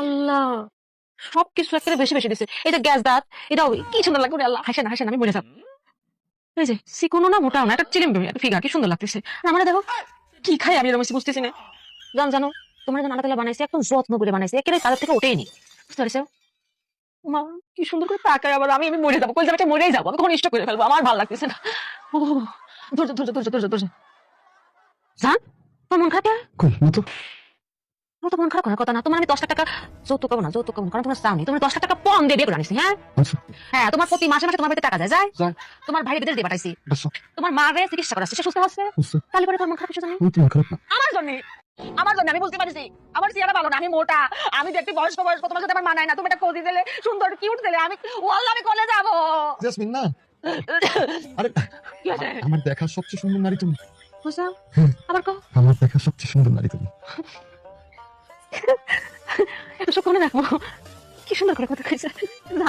আল্লাহ। সব কিছু একেবারে বেশি বেশি এই যে গ্যাস, দাঁত, এটাও কি সুন্দর লাগবে আল্লাহ হাসে না হাসে না আমি মরে যাব। এই যে চিকনো না মোটাও না একটা চিলিম একটা ফিগার কি সুন্দর লাগতেছে। দেখো, কি খাই আমি বুঝতেছি না। জান, জানো, তোমার আল্লাহ বানাইছে, একদম যত্ন করে বানাইছে, একেবারে তাদের থেকে ওঠেনি বুঝতে পারছ? মা, কি সুন্দর করে তাকায় আবার, আমি আমি মরে যাব। কলজাটা মরেই যাব, আমি ঘনিষ্ঠ করে ফেলব, আমার ভালো লাগতেছে না। ও, ধৈর্য ধৈর্য ধৈর্য ধৈর্য ধৈর্য। জান, তোমার খারাপ কই না তো তো মন খারাপ করার কথা না। তোমার আমি দশ লাখ টাকা যৌতুক পাবো না যৌতুক পাবো কারণ তোমার চাওনি তোমার দশ লাখ টাকা পণ দিয়ে বিয়ে করে আনিছি হ্যাঁ? আচ্ছা। হ্যাঁ তোমার প্রতি মাসে মাসে তোমার বাড়িতে টাকা যায় যায়। তোমার ভাই বিদেশ দিয়ে পাঠাইছি। আচ্ছা। তোমার মা রে চিকিৎসা করাচ্ছে সে সুস্থ হচ্ছে তাহলে পরে তোমার মন খারাপ কিছু জানি তোমার আমার জন্য আমার জন্য আমি বুঝতে পারছি আমার চেহারা ভালো না আমি মোটা আমি দেখতে বয়স্ক বয়স্ক তোমার সাথে আমার মানায় না তুমি একটা কোজি দিলে সুন্দর কিউট দিলে আমি ওয়াল্লাহ আমি কলে যাব। জাসমিন না? আরে আমার দেখা সবচেয়ে সুন্দর নারী তুমি। কো আমার দেখা সবচেয়ে সুন্দর নারী তুমি। চোখ করে রাখব কি সুন্দর করে কথা আমার না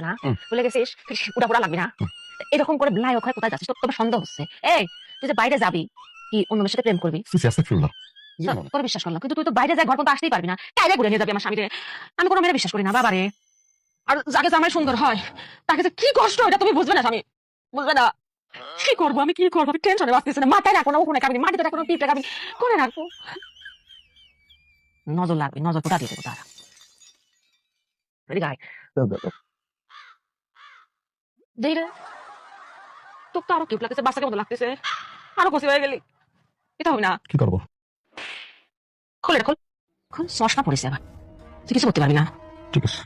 না তুই যে বাইরে যাবি কি প্রেম করবি বিশ্বাস করলাম কিন্তু তুই তো বাইরে পারবি না কাইলে ঘুরে আমার আমি কোনো বিশ্বাস করি আর যাকে জামাই সুন্দর হয় তাকে কি কষ্ট এটা তুমি বুঝবে না স্বামী বুঝবে না কি করব? আমি কি করব? টেনশনে বাঁচতেছি না। মাথায় রাখব না ওখানে খাবি মাটিতে রাখব না পিঠে খাবি কোনে রাখব। নজর লাগবে নজর কোথা দিয়ে দেবো? তারা রেডি দেই রে। তোর তো আরও কিউট লাগতেছে বাচ্চাকে মতো লাগতেছে। আরও কষি হয়ে গেলি। এটা হবে না। কি করব? খোল এটা খোল চশমা পড়েছে আবার। তুই কিছু করতে পারবি না। ঠিক আছে।